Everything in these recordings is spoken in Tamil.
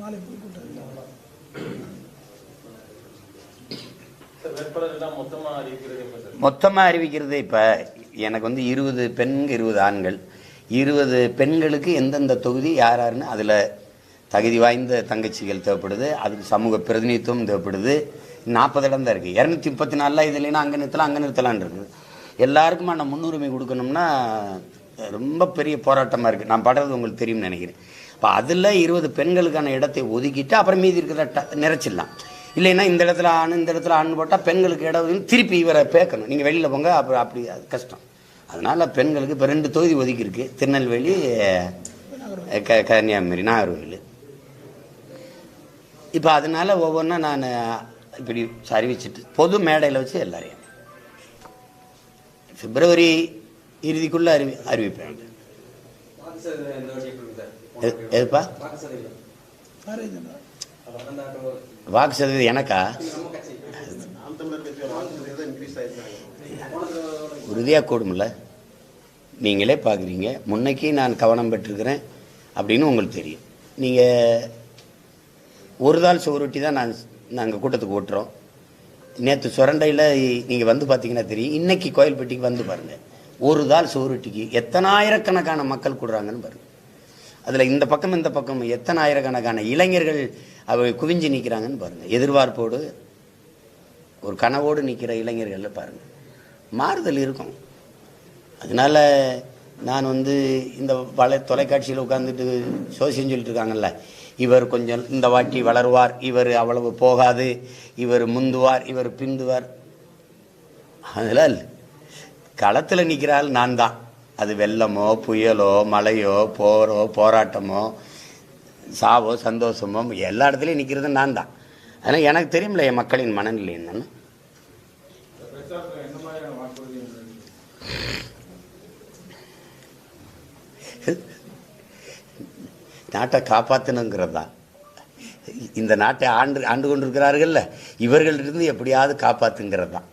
மாலை பொதுக்கூட்டம் மொத்தமாக அறிவிக்கிறது இப்போ எனக்கு வந்து இருபது பெண்கள் இருபது ஆண்கள். இருபது பெண்களுக்கு எந்தெந்த தொகுதி யார் யாருன்னு அதில் தகுதி வாய்ந்த தங்கச்சிகள் தேவைப்படுது அதுக்கு சமூக பிரதிநிதித்துவம் தேவைப்படுது. நாற்பது இடம் தான் இருக்குது இரநூத்தி முப்பத்தி நாலில் இது இல்லைன்னா அங்கே நிறுத்தலாம் அங்கே நிறுத்தலாம்னு இருக்குது. எல்லாருக்குமான முன்னுரிமை கொடுக்கணும்னா ரொம்ப பெரிய போராட்டமாக இருக்குது நான் படுறது உங்களுக்கு தெரியும்னு நினைக்கிறேன். இப்போ அதில் இருபது பெண்களுக்கான இடத்தை ஒதுக்கிட்டு அப்புறம் மீதி இருக்கிற ட- நிறைச்சிடலாம். இல்லைன்னா இந்த இடத்துல ஆண் இந்த இடத்துல ஆண் போட்டால் பெண்களுக்கு இடம் திருப்பி இவரை பேக்கணும். நீங்கள் வெளியில் போங்க அப்புறம் அப்படி அது கஷ்டம். அதனால் பெண்களுக்கு இப்போ ரெண்டு தொகுதி ஒதுக்கியிருக்கு. திருநெல்வேலி க கன்னியாகுமரி நாகர்கோவில். இப்போ அதனால ஒவ்வொன்றா நான் இப்படி அறிவிச்சிட்டு பொது மேடையில் வச்சு எல்லாரையும். பிப்ரவரி இறுதிக்குள்ளே அறிவி அறிவிப்பேன். எதுப்பா? வாக்கு சதவீதம் எனக்கா? உறுதியாக கூடும்ல. நீங்களே பார்க்குறீங்க முன்னைக்கு நான் கவனம் பெற்றிருக்கிறேன் அப்படின்னு உங்களுக்கு தெரியும். நீங்கள் ஒரு தாள் சுவரொட்டி தான் நான் நாங்கள் கூட்டத்துக்கு ஓட்டுறோம். நேற்று சுரண்டையில் நீங்கள் வந்து பார்த்தீங்கன்னா தெரியும். இன்றைக்கி கோயில்பட்டிக்கு வந்து பாருங்கள் ஒரு தாள் சுவரொட்டிக்கு எத்தனாயிரக்கணக்கான மக்கள் கூடுறாங்கன்னு பாருங்கள் அதில் இந்த பக்கம் இந்த பக்கம் எத்தனை ஆயிரக்கணக்கான இளைஞர்கள் அவ குவிஞ்சு நிற்கிறாங்கன்னு பாருங்கள் எதிர்பார்ப்போடு ஒரு கனவோடு நிற்கிற இளைஞர்கள் பாருங்கள் மாறுதல் இருக்கும். அதனால நான் வந்து இந்த வலை தொலைக்காட்சியில் உட்காந்துட்டு சோசியம் சொல்லிட்டு இருக்காங்கல்ல இவர் கொஞ்சம் இந்த வாட்டி வளருவார் இவர் அவ்வளவு போகாது இவர் முந்துவார் இவர் பிந்துவார். அதனால் களத்தில் நிற்கிற ஆள் நான் தான் அது வெள்ளமோ புயலோ மழையோ போரோ போராட்டமோ சாவோ சந்தோஷமோ எல்லா இடத்துலையும் நிற்கிறது நான் தான் ஆனால் எனக்கு தெரியும்ல என் மக்களின் மனநிலை என்னன்னு. நாட்டை காப்பாற்றணுங்கிறது தான் இந்த நாட்டை ஆண்டு ஆண்டு கொண்டிருக்கிறார்கள்ல இவர்களிருந்து எப்படியாவது காப்பாற்றுங்கிறது தான்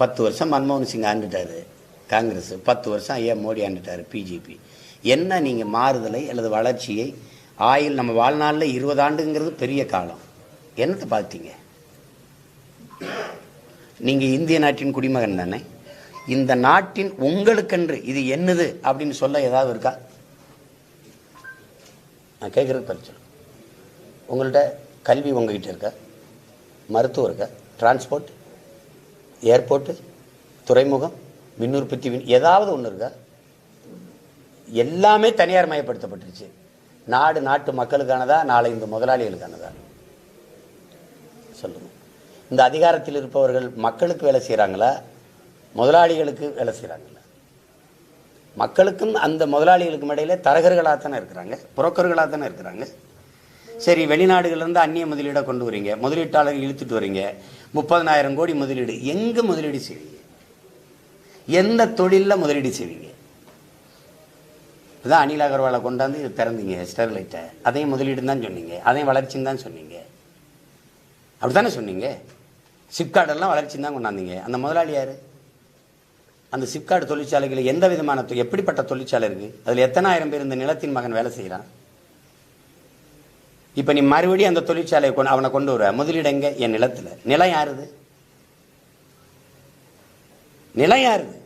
பத்து வருஷம் மன்மோகன் சிங் ஆண்டுட்டாரு. காங்கிரஸ். பத்து வருஷம் ஐயா மோடி ஆண்டுட்டாரு பிஜேபி என்ன நீங்கள் மாறுதலை அல்லது வளர்ச்சியை ஆயில் நம்ம வாழ்நாளில் இருபது ஆண்டுங்கிறது பெரிய காலம். என்னத்தை பார்த்தீங்க நீங்கள் இந்திய நாட்டின் குடிமகன் தானே. இந்த நாட்டின் உங்களுக்கென்று இது என்னது அப்படின்னு சொல்ல ஏதாவது இருக்கா? நான் கேட்குறது பரிச்சு. உங்கள்கிட்ட கல்வி உங்ககிட்ட இருக்கா? மருத்துவம் இருக்கா? டிரான்ஸ்போர்ட் ஏர்போர்ட்டு துறைமுகம்? மின் உற்பத்தி ஏதாவது ஒன்று இருக்கா? எல்லாமே தனியார் மயப்படுத்தப்பட்டுருச்சு. நாடு நாட்டு மக்களுக்கானதா நாளை இந்த முதலாளிகளுக்கானதா? சொல்லுங்க. இந்த அதிகாரத்தில் இருப்பவர்கள் மக்களுக்கு வேலை செய்கிறாங்களா முதலாளிகளுக்கு வேலை செய்கிறாங்களா மக்களுக்கும் அந்த முதலாளிகளுக்கும் இடையில தரகர்களாக தானே இருக்கிறாங்க? புரோக்கர்களாக தானே இருக்கிறாங்க? சரி வெளிநாடுகள்லேருந்து அந்நிய முதலீடாக கொண்டு வரீங்க. முதலீட்டாளர்கள் இழுத்துட்டு வரீங்க. முப்பதனாயிரம் கோடி முதலீடு. எங்கே முதலீடு செய்வீங்க எந்த தொழிலில் முதலீடு செய்வீங்க? இப்பதான் அனில் அகர்வாலை கொண்டாந்து இது திறந்தீங்க ஸ்டெர்லைட்டை. அதையும் முதலீடுன்னு தான் சொன்னீங்க. அதையும் வளர்ச்சின்னு தான் சொன்னீங்க. அப்படி தானே சொன்னீங்க? சிப்கார்டெல்லாம் வளர்ச்சின்னு தான் கொண்டாந்தீங்க. அந்த முதலாளி யார்? அந்த சிப்கார்டு தொழிற்சாலைகளில் எந்த விதமான எப்படிப்பட்ட தொழிற்சாலை இருக்குது அதில் எத்தனை ஆயிரம் பேர் இந்த நிலத்தின் மகன் வேலை செய்கிறான் இப்போ நீ மறுபடியும் அந்த தொழிற்சாலையை கொண்டு அவனை கொண்டு வர முதலீடு எங்கே? என் நிலத்தில். நிலம் யாருது நிலம் இருக்குது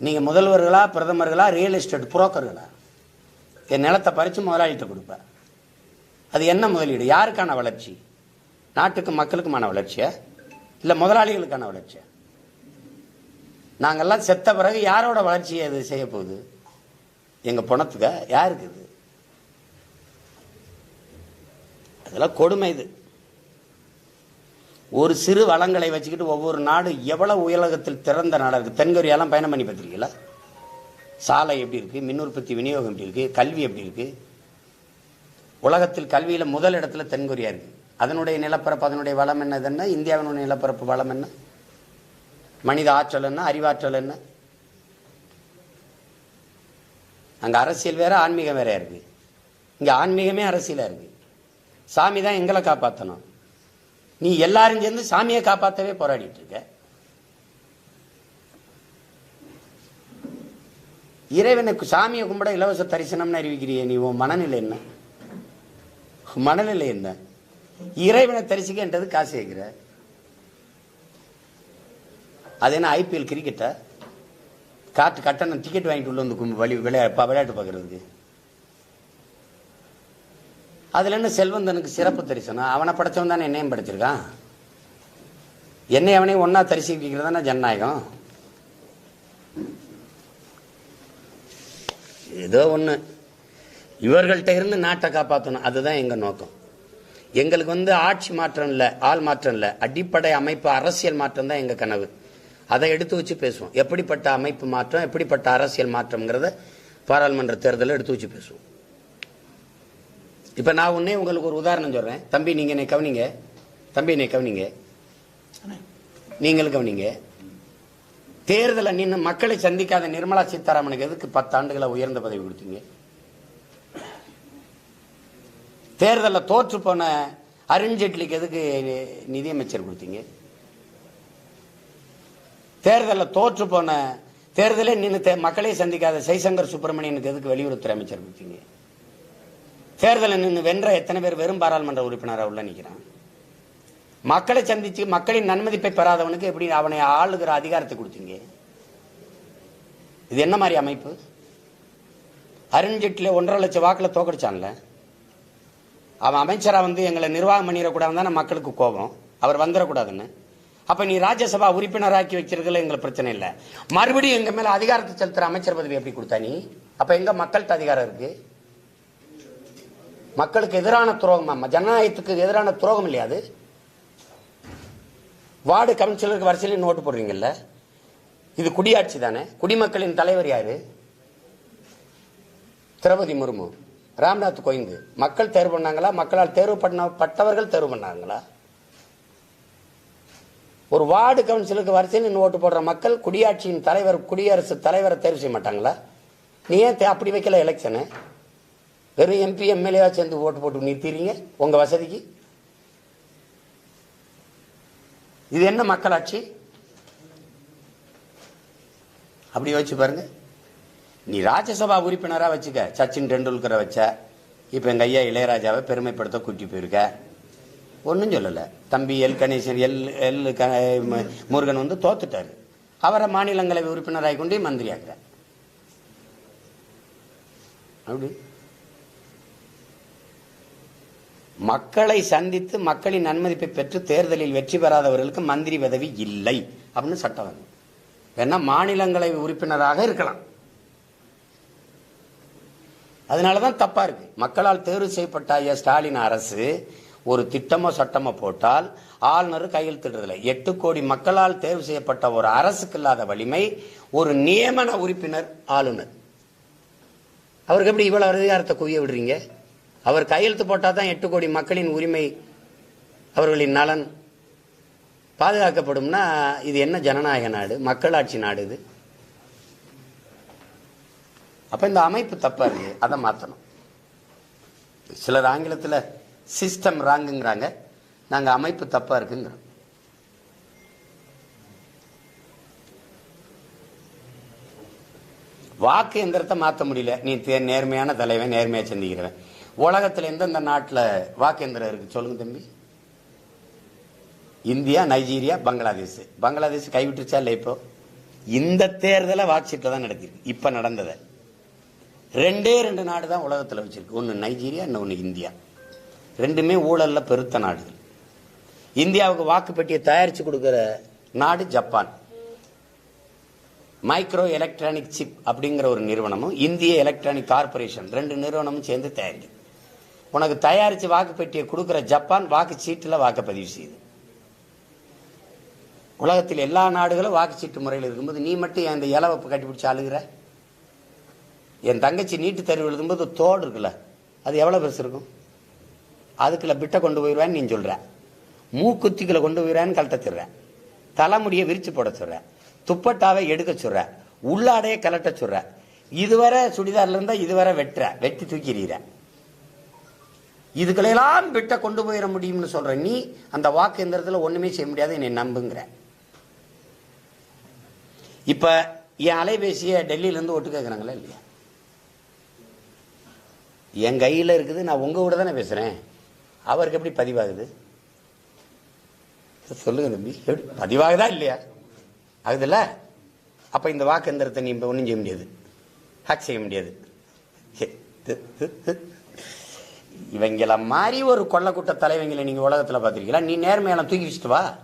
நீங்கள் முதல்வர்களா பிரதமர்களா ரியல் எஸ்டேட் புரோக்கர்களா என் நிலத்தை பறித்து முதலாளிகிட்ட கொடுப்ப. அது என்ன முதலீடு? யாருக்கான வளர்ச்சி? நாட்டுக்கு மக்களுக்குமான வளர்ச்சியா? இல்லை முதலாளிகளுக்கான வளர்ச்சியா? நாங்கள்லாம் செத்த பிறகு யாரோட வளர்ச்சியை அது செய்ய போகுது? எங்கள் பணத்துக்கா? யாருக்கு இது? அதெல்லாம் கொடுமை இது. ஒரு சிறு வளங்களை வச்சுக்கிட்டு ஒவ்வொரு நாடு எவ்வளவு உலகத்தில் திறந்த நாடாக இருக்குது தென்கொரியாலாம் பயணம் பண்ணி பார்த்துருக்கீங்களா? சாலை எப்படி இருக்குது மின் உற்பத்தி விநியோகம் எப்படி இருக்குது கல்வி எப்படி இருக்குது உலகத்தில் கல்வியில் முதல் இடத்துல தென்கொரியா இருக்குது அதனுடைய நிலப்பரப்பு அதனுடைய வளம் என்னது என்ன? இந்தியாவினுடைய நிலப்பரப்பு வளம் என்ன? மனித ஆற்றல் என்ன? அறிவாற்றல் என்ன? அங்கே அரசியல் வேற ஆன்மீகம் வேறையாக இருக்குது இங்கே ஆன்மீகமே அரசியலாக இருக்குது சாமி தான் எங்களை காப்பாற்றணும் நீ எல்லாரும் சேர்ந்து சாமியை காப்பாற்றவே போராடிட்டு இருக்க. இறைவனுக்கு சாமியை கும்பிட இலவச தரிசனம்னு அறிவிக்கிறியே நீ உன் மனநிலை என்ன? மனநிலை என்ன? இறைவனை தரிசிக்கன்றது காசு கேட்கிற அது என்ன ஐபிஎல் கிரிக்கெட்டை காட்டு கட்டணம் டிக்கெட் வாங்கிட்டு உள்ள வந்து விளையா விளையாட்டு பார்க்கறதுக்கு? அதில் என்ன செல்வந்தனுக்கு சிறப்பு தரிசனம். அவனை படைச்சவன் தானே என்னையும் படைச்சிருக்கான்? என்னை அவனையும் ஒன்றா தரிசிக்கிறது தானே ஜனநாயகம்? ஏதோ ஒன்று இவர்கள்ட்ட இருந்து நாட்டை காப்பாற்றணும் அதுதான் எங்கள் நோக்கம். எங்களுக்கு வந்து ஆட்சி மாற்றம் இல்லை ஆள் மாற்றம் இல்லை. அடிப்படை அமைப்பு அரசியல் மாற்றம் தான் எங்கள் கனவு. அதை எடுத்து வச்சு பேசுவோம். எப்படிப்பட்ட அமைப்பு மாற்றம் எப்படிப்பட்ட அரசியல் மாற்றம்ங்கிறத பாராளுமன்ற தேர்தலில் எடுத்து வச்சு பேசுவோம். இப்போ நான் உன்னே உங்களுக்கு ஒரு உதாரணம் சொல்கிறேன் தம்பி நீங்கள் என்னை கவனிங்க. தம்பி என்னை கவனிங்க. நீங்களும் கவனிங்க. தேர்தலை நின்று மக்களை சந்திக்காத நிர்மலா சீதாராமனுக்கு எதுக்கு பத்து ஆண்டுகளை உயர்ந்த பதவி கொடுத்தீங்க? தேர்தலில் தோற்று போன அருண்ஜேட்லிக்கு எதுக்கு நிதியமைச்சர் கொடுத்தீங்க? தேர்தலில் தோற்று போன தேர்தலே நின்று மக்களை சந்திக்காத ஜெய்சங்கர் சுப்பிரமணியனுக்கு எதுக்கு வெளியுறவுத்துறை அமைச்சர் கொடுத்தீங்க? தேர்தலில் நின்று வென்ற எத்தனை பேர் வெறும் பாராளுமன்ற உறுப்பினராக உள்ள நிற்கிறான்? மக்களை சந்திச்சு மக்களின் நன்மதிப்பை பெறாதவனுக்கு எப்படி அவனை ஆளுகிற அதிகாரத்தை கொடுத்தீங்க? இது என்ன மாதிரி அமைப்பு? அருண்ஜேட்லி ஒன்றரை லட்சம் வாக்கில் தோக்கடிச்சான்ல. அவன் அமைச்சராக வந்து எங்களை நிர்வாகம் பண்ணிடக்கூடாதுன்னு தானே மக்களுக்கு கோபம். அவர் வந்துடக்கூடாதுன்னு. அப்போ நீ ராஜ்யசபா உறுப்பினராக்கி வச்சிருக்கல எங்களுக்கு பிரச்சனை இல்லை. மறுபடியும் எங்கள் மேலே அதிகாரத்தை செலுத்துகிற அமைச்சர் பதவி எப்படி கொடுத்தா நீ? அப்போ எங்கே மக்கள்கிட்ட அதிகாரம் இருக்குது மக்களுக்கு எதிரான துரோகம் ஜனநாயகத்துக்கு எதிரான துரோகம் இல்லையா அது? வார்டு கவுன்சிலருக்கு வரிசையில் நோட்டு போடுறீங்கல்ல? இது குடியாட்சி தானே? குடிமக்களின் தலைவர் யாரு? திரௌபதி முர்மு. ராம்நாத் கோவிந்த். மக்கள் தேர்வு பண்ணாங்களா? மக்களால் தேர்வு பண்ணப்பட்டவர்கள் தேர்வு பண்ணாங்களா? ஒரு வார்டு கவுன்சிலுக்கு வரிசையில் நின்னு ஓட்டு போடுற மக்கள் குடியாட்சியின் தலைவர் குடியரசு தலைவரை தேர்வு செய்ய மாட்டாங்களா? நீ ஏன் தே- அப்படி வைக்கல எலெக்ஷனு வெறும் எம்பி எம்எல்ஏவா சேர்ந்து ஓட்டு போட்டு நிறுத்திடுறீங்க உங்க வசதிக்கு. இது என்ன மக்களாட்சி? அப்படி வச்சு பாருங்க. நீ ராஜ்யசபா உறுப்பினரா வச்சுக்க. சச்சின் டெண்டுல்கரை வச்ச. இப்ப எங்க ஐயா இளையராஜாவை பெருமைப்படுத்த கூட்டி போயிருக்க. ஒன்றும் சொல்லலை. தம்பி எல். கணேசன் எல். எல். க- முருகன் வந்து தோத்துட்டார். அவரை மாநிலங்களவை உறுப்பினராகி கொண்டு மந்திரி அப்படி. மக்களை சந்தித்து மக்களின் நன்மதிப்பை பெற்று தேர்தலில் வெற்றி பெறாதவர்களுக்கு மந்திரி பதவி இல்லை அப்படின்னு சட்டம் வந்து. வேணா மாநிலங்களை உறுப்பினராக இருக்கலாம். அதனால தான் தப்பா இருக்கு. மக்களால் தேர்வு செய்யப்பட்ட ஐயா ஸ்டாலின் அரசு ஒரு திட்டமோ சட்டமோ போட்டால் ஆளுநர் கையெழுத்திடுறதில்லை எட்டு கோடி மக்களால் தேர்வு செய்யப்பட்ட ஒரு அரசுக்கு இல்லாத வலிமை ஒரு நியமன உறுப்பினர் ஆளுநர். அவருக்கு எப்படி இவ்வளவு அதிகாரத்தை குவிய விடுறீங்க? அவர் கையெழுத்து போட்டால் தான் எட்டு கோடி மக்களின் உரிமை அவர்களின் நலன் பாதுகாக்கப்படும்னா இது என்ன ஜனநாயக நாடு? மக்களாட்சி நாடு இது. அப்போ இந்த அமைப்பு தப்பா இருக்கு அதை மாற்றணும் சிலர் ஆங்கிலத்தில் சிஸ்டம் ராங்குங்கிறாங்க நாங்கள் அமைப்பு தப்பா இருக்குங்கிறோம். வாக்கு எந்திரத்தை மாற்ற முடியல. நீ தே- நேர்மையான தலைவன் நேர்மையாக சந்திக்கிறவன். உலகத்தில் எந்தெந்த நாட்டில் வாக்கேந்திரம் இருக்குது இருக்கு. சொல்லுங்க தம்பி. India Nigeria Bangladesh. பங்களாதேஷ் கைவிட்டுருச்சா இல்லை இப்போ? இந்த தேர்தலை வாக்சீட்டில் தான் நடத்திருக்கு இப்போ நடந்ததை. ரெண்டே ரெண்டு நாடு தான் உலகத்தில் வச்சுருக்கு. ஒன்று நைஜீரியா இன்னொன்று இந்தியா. ரெண்டுமே ஊழலில் பெருத்த நாடுகள். இந்தியாவுக்கு வாக்குப்பெட்டியை தயாரித்து கொடுக்குற நாடு ஜப்பான். மைக்ரோ எலக்ட்ரானிக் சிப் அப்படிங்கிற ஒரு நிறுவனமும் இந்திய எலக்ட்ரானிக் கார்பரேஷன் ரெண்டு நிறுவனமும் சேர்ந்து தயாரிக்குது. உனக்கு தயாரித்து வாக்குப்பெட்டியை கொடுக்கிற ஜப்பான் வாக்குச்சீட்டில் வாக்குப்பதிவு செய்யுது. உலகத்தில் எல்லா நாடுகளும் வாக்குச்சீட்டு முறையில் இருக்கும்போது நீ மட்டும் ஏன் இந்த இலவப்பு கட்டிப்பிடிச்சு அழுகிற? என் தங்கச்சி நீட்டு தேர்வு எழுதும்போது தோடு இருக்குல்ல அது எவ்வளோ பெருசு இருக்கும்? அதுக்குள்ள பிட்டை கொண்டு போயிடுவேன்னு நீ சொல்கிற மூக்குத்திக்குள்ள கொண்டு போயிடுவேன்னு கழட்ட சொல்ற. தலைமுடியை விரித்து போட சொல்கிறேன் துப்பட்டாவை எடுக்க சொல்கிற உள்ளாடையை கலட்ட சொல்கிறேன் இதுவரை சுடிதாரில் இருந்தால் இதுவரை வெட்டுற. வெட்டி தூக்கிடுற. இதுக்களையெல்லாம் விட்ட கொண்டு போயிட முடியும்னு சொல்ற நீ அந்த வாக்கு எந்திரத்தில் ஒண்ணுமே செய்ய முடியாது என்னை நம்புங்கிற. இப்ப என் அலைபேசியை டெல்லியிலேருந்து ஒட்டு கேட்குறாங்களா இல்லையா? என் கையில் இருக்குது நான் உங்கள் கூட தானே பேசுகிறேன் அவருக்கு எப்படி பதிவாகுது? சொல்லுங்க தம்பி எப்படி பதிவாகுதா இல்லையா? ஆகுதுல்ல? அப்போ இந்த வாக்கு எந்திரத்தை நீ இப்போ ஒன்றும் செய்ய முடியாது. ஹேக் செய்ய முடியாது. இவங்கள மாதிரி ஒரு கொள்ளக்கூட்ட தலைவங்களை நீங்க உலகத்துல பார்த்திருக்கீங்களா? நீ நேர்மையெல்லாம் தூக்கி வச்சுட்டு வா.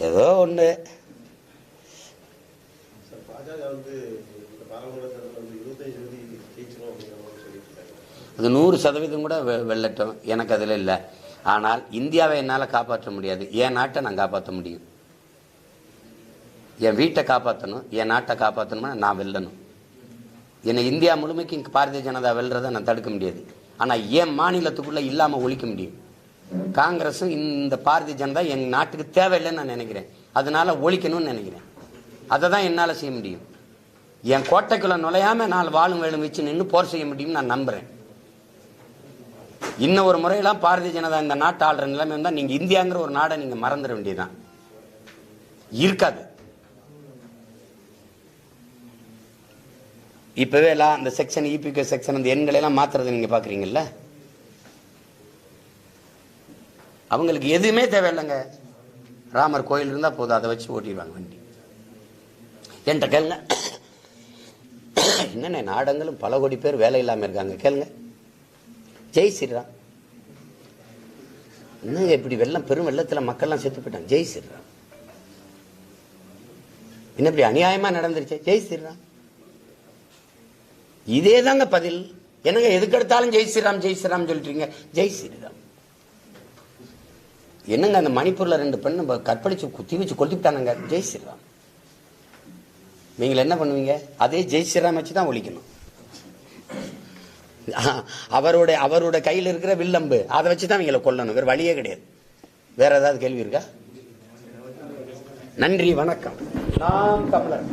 ஏதோ இருக்காங்க அது நூறு சதவீதம் கூட வெ- வெல்லட்டும். எனக்கு அதில் இல்லை. ஆனால் இந்தியாவை என்னால் காப்பாற்ற முடியாது. என் நாட்டை நான் காப்பாற்ற முடியும். என் வீட்டை காப்பாற்றணும் என் நாட்டை காப்பாற்றணும்னா நான் வெல்லணும். என்னை இந்தியா முழுமைக்கு இங்கே பாரதிய ஜனதா வெல்றதை நான் தடுக்க முடியாது. ஆனால் என் மாநிலத்துக்குள்ளே இல்லாமல் ஒழிக்க முடியும்? காங்கிரஸும் இந்த பாரதிய ஜனதா என் நாட்டுக்கு தேவையில்லைன்னு நான் நினைக்கிறேன். அதனால ஒழிக்கணும்னு நினைக்கிறேன். அதை தான் என்னால் செய்ய முடியும். என் கோட்டைக்குள்ளே நுழையாமல் நான் வாழும் வேலும் வச்சு நின்று போர் செய்ய முடியும்னு நான் நம்புறேன். இன்னும் ஒரு முறையெல்லாம் பாரதிய ஜனதா இந்த நாட்டு ஆளுற நிலைமை தான் நீங்கள் இந்தியாங்கிற ஒரு நாடை நீங்கள் மறந்துட வேண்டியதுதான். இருக்காது. இப்பவே எல்லாம் அந்த செக்ஷன் இபிகே செக்ஷன் அந்த எண்களை எல்லாம் மாத்துறதை நீங்க பாக்குறீங்கல்ல? அவங்களுக்கு எதுவுமே தேவையில்லைங்க. ராமர் கோயில் இருந்தா போதும் அதை வச்சு ஓட்டிடுவாங்க வண்டி. என்கிட்ட கேளுங்க. என்னென்ன நாடங்களும் பல கோடி பேர் வேலை இல்லாம இருக்காங்க கேளுங்க. ஜெய் ஸ்ரீராம். என்னங்க இப்படி வெள்ளம் பெரும் வெள்ளத்துல மக்கள்லாம் செத்து போயிட்டாங்க? ஜெய் ஸ்ரீராம். என்ன இப்படி அநியாயமா நடந்துருச்சு? ஜெய் ஸ்ரீராம். இதே தாங்க பதில். என்னங்க எதுக்கு எடுத்தாலும் ஜெய் ஸ்ரீராம் ஜெய் ஸ்ரீராம் சொல்லிட்டீங்க ஜெய் ஸ்ரீராம். என்னங்க அந்த மணிப்பூர்ல ரெண்டு பெண்ணு கற்பழிச்சு குத்தி வச்சு கொளுத்திவிட்டானுங்க ஜெய் ஸ்ரீராம். நீங்கள் என்ன பண்ணுவீங்க? அதே ஜெய் ஸ்ரீராம் வச்சு தான் ஒழிக்கணும். அவருடைய அவருடைய கையில் இருக்கிற வில்லம்பு அதை வச்சு தான் இவங்களை கொல்லணும். வேறு வழியே கிடையாது. வேற ஏதாவது கேள்வி இருக்கா? நன்றி வணக்கம். நாம் தமிழர்.